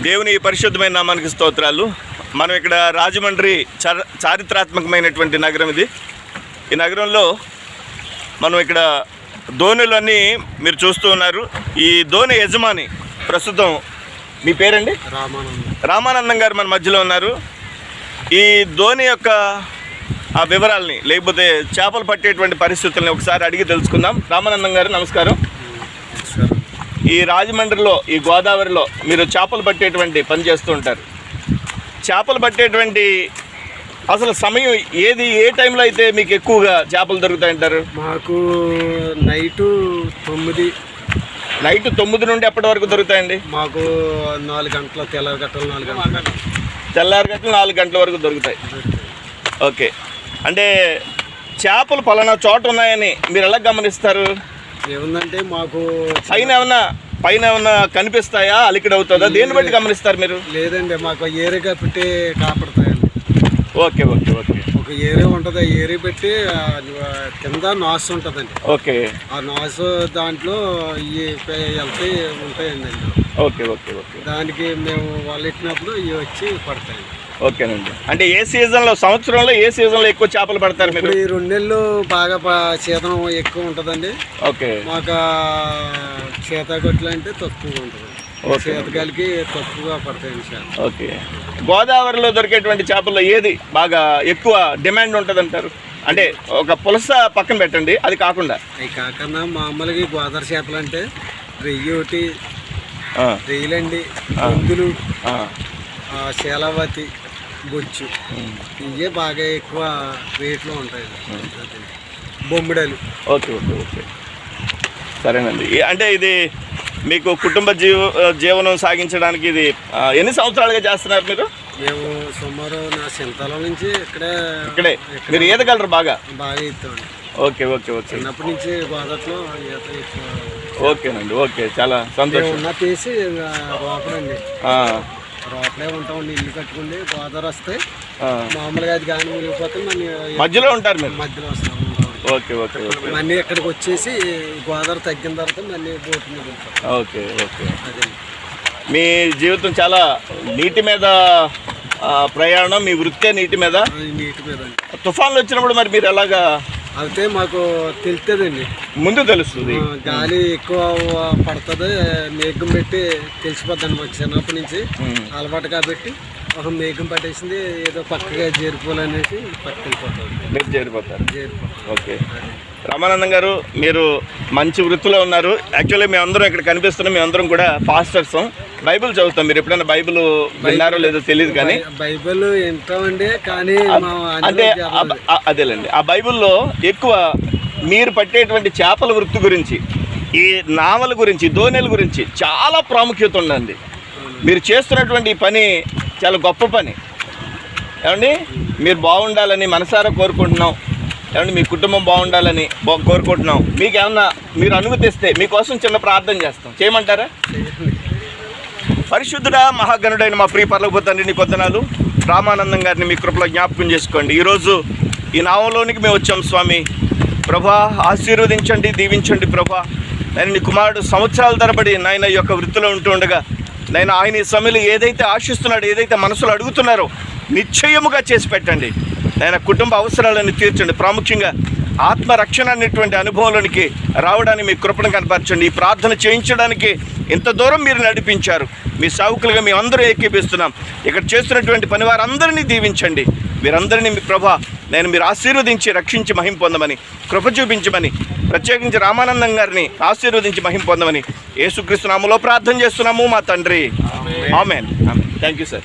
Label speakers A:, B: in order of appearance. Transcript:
A: దేవుని పరిశుద్ధమైన నామానికి స్తోత్రాలు. మనం ఇక్కడ రాజమండ్రి చర చారిత్రాత్మకమైనటువంటి నగరం ఇది. ఈ నగరంలో మనం ఇక్కడ ధోనులన్నీ మీరు చూస్తూ ఉన్నారు. ఈ ధోని యజమాని ప్రస్తుతం మీ పేరండి?
B: రామానందం.
A: రామానందం గారు మన మధ్యలో ఉన్నారు. ఈ ధోని యొక్క ఆ వివరాల్ని లేకపోతే చేపలు పట్టేటువంటి పరిస్థితుల్ని ఒకసారి అడిగి తెలుసుకుందాం. రామానందం గారు నమస్కారం. ఈ రాజమండ్రిలో ఈ గోదావరిలో మీరు చేపలు పట్టేటువంటి పని చేస్తూ ఉంటారు. చేపలు పట్టేటువంటి అసలు సమయం ఏది ఏ టైంలో అయితే మీకు ఎక్కువగా చేపలు దొరుకుతాయంటారు
B: మాకు నైటు తొమ్మిది.
A: నైట్ తొమ్మిది నుండి ఎప్పటి వరకు దొరుకుతాయండి?
B: మాకు నాలుగు గంటల తెల్లవారు గంటలు నాలుగు గంటలు.
A: తెల్లారి గంటలు నాలుగు గంటల వరకు దొరుకుతాయి. ఓకే. అంటే చేపలు పలానా చోట ఉన్నాయని మీరు ఎలా గమనిస్తారు?
B: ఏముందంటే మాకు
A: పైన ఏమన్నా పైన ఏమన్నా కనిపిస్తాయా? అలికిడి అవుతుందా దేన్ని బట్టి గమనిస్తారు మీరు?
B: లేదండి మాకు ఏరియా పెట్టి కాపాడతాయండి.
A: Okay okay okay.
B: ఒక ఏరియా ఉంటుంది ఆ ఏరియా పెట్టి ఆ కింద నాసు ఉంటుందండి.
A: ఓకే.
B: ఆ నాసు దాంట్లో ఇవి వెళ్తాయి ఉంటాయండి.
A: Okay okay okay.
B: దానికి మేము వాళ్ళు ఎట్టినప్పుడు ఇవి వచ్చి పడతాయండి.
A: ఓకేనండి. అంటే ఏ సీజన్లో సంవత్సరంలో ఏ సీజన్లో ఎక్కువ చేపలు పడతారు మీరు?
B: ఈ రెండు నెలలు బాగా శీతం ఎక్కువ ఉంటుందండి.
A: ఓకే.
B: మాకు శీతాకొట్లు అంటే తక్కువ ఉంటుంది. శీతకాలకి తక్కువగా పడతాయండి
A: ఓకే. గోదావరిలో దొరికేటువంటి చేపల్లో ఏది బాగా ఎక్కువ డిమాండ్ ఉంటుంది అంటారు అంటే ఒక పులస పక్కన పెట్టండి అది కాకుండా.
B: అవి కాకుండా మామూలుగా గోదావరి చేపలు అంటే రెయ్యి ఒకటి రెయ్యలండి పొందులు
A: ఆ,
B: శీలావతి బొచ్చు. ఇవే బాగా ఎక్కువ రేట్లో ఉంటాయి. బొమ్మిడలు.
A: Okay okay okay. సరేనండి. అంటే ఇది మీకు కుటుంబ జీవ జీవనం సాగించడానికి ఇది ఎన్ని సంవత్సరాలుగా చేస్తున్నారు మీరు?
B: మేము సుమారు నా చింతల నుంచి ఇక్కడే
A: ఇక్కడే. మీరు ఈదగలరు బాగా?
B: బాగా ఇస్తామండి
A: ఓకే ఓకే ఓకే.
B: చిన్నప్పటి నుంచి గోదావరిలో ఈత ఎక్కువ.
A: ఓకేనండి ఓకే. చాలా సంతోషం.
B: ఉన్న తీసి రోపలే ఉంటామండి ఇల్లు కట్టుకుండి గోదావరి వస్తే. మామూలుగా అది కానీ మునిగిపోతే మన
A: మధ్యలో ఉంటారు మీరు?
B: మధ్యలో వస్తాం.
A: ఓకే ఓకే
B: మళ్ళీ ఇక్కడికి వచ్చేసి గోదావరి తగ్గిన తర్వాత మళ్ళీ బోట్ మీద ఉంటాం.
A: Okay okay.
B: అదే.
A: మీ జీవితం చాలా నీటి మీద ప్రయాణం మీ వృత్తే నీటి మీద?
B: నీటి మీద.
A: తుఫాన్లు వచ్చినప్పుడు మరి మీరు ఎలాగా
B: అయితే మాకు తెలుస్తుందండి
A: ముందు తెలుస్తుంది.
B: గాలి ఎక్కువ పడుతుంది మేఘం పెట్టి తెలిసిపోద్దండి మాకు చిన్నప్పటి నుంచి. అలవాటు కాబట్టి ఒక మేఘం పట్టేసింది ఏదో పక్కగా చేరిపోవాలనేసి పక్కకి వెళ్ళిపోతుంది
A: మీరు చేరిపోతారు.
B: చేరిపోతాం.
A: ఓకే. రామానందం గారు మీరు మంచి వృత్తిలో ఉన్నారు. యాక్చువల్లీ మేమందరం ఇక్కడ కనిపిస్తున్నాం మేమందరం కూడా పాస్టర్స్. బైబిల్ చదువుతాం మీరు ఎప్పుడైనా బైబిల్ విన్నారో లేదో తెలియదు కానీ.
B: బైబిల్ వింటామండి కానీ
A: అంటే అదేలేండి. ఆ బైబిల్లో ఎక్కువ మీరు పట్టేటువంటి చేపల వృత్తి గురించి ఈ నావల గురించి దోణెల గురించి చాలా ప్రాముఖ్యత ఉందండి. మీరు చేస్తున్నటువంటి పని చాలా గొప్ప పని. ఏమండి? మీరు బాగుండాలని మనసారా కోరుకుంటున్నాం. ఏమండి? మీ కుటుంబం బాగుండాలని కోరుకుంటున్నాం. మీకు ఏమన్నా మీరు అనుమతిస్తే మీకోసం చిన్న ప్రార్థన చేస్తాం. చేయమంటారా? పరిశుద్ధుడా మహాగణుడైన మా ప్రియ పర్లకపో తండ్రి నీ పొందనాలు రామానందం గారిని మీ కృపలో జ్ఞాపకం చేసుకోండి. ఈరోజు ఈ నావంలోనికి మేము వచ్చాం స్వామి. ప్రభా ఆశీర్వదించండి దీవించండి ప్రభా. నేను నీ కుమారుడు సంవత్సరాల తరబడి నాయన యొక్క వృత్తిలో ఉంటూ ఉండగా నేను ఆయన ఈ సమయంలో ఏదైతే ఆశిస్తున్నాడో ఏదైతే మనసులో అడుగుతున్నారో నిశ్చయముగా చేసి పెట్టండి. నేను కుటుంబ అవసరాలను తీర్చండి. ప్రాముఖ్యంగా ఆత్మరక్షణ అనేటువంటి అనుభవంలోనికి రావడానికి మీ కృపను కనపరచండి. ఈ ప్రార్థన చేయించడానికి ఇంత దూరం మీరు నడిపించారు. మీ సావుకులుగా మేము అందరూ ఏకీపిస్తున్నాం. ఇక్కడ చేస్తున్నటువంటి పని వారందరినీ దీవించండి. మీరందరినీ మీ ప్రభా నేను మీరు ఆశీర్వదించి రక్షించి మహిం పొందమని కృప చూపించమని ప్రత్యేకించి రామానందం గారిని ఆశీర్వదించి మహిం పొందమని యేసుక్రీస్తు నామములో ప్రార్థన చేస్తున్నాము మా తండ్రి. ఆమెన్. Thank you sir.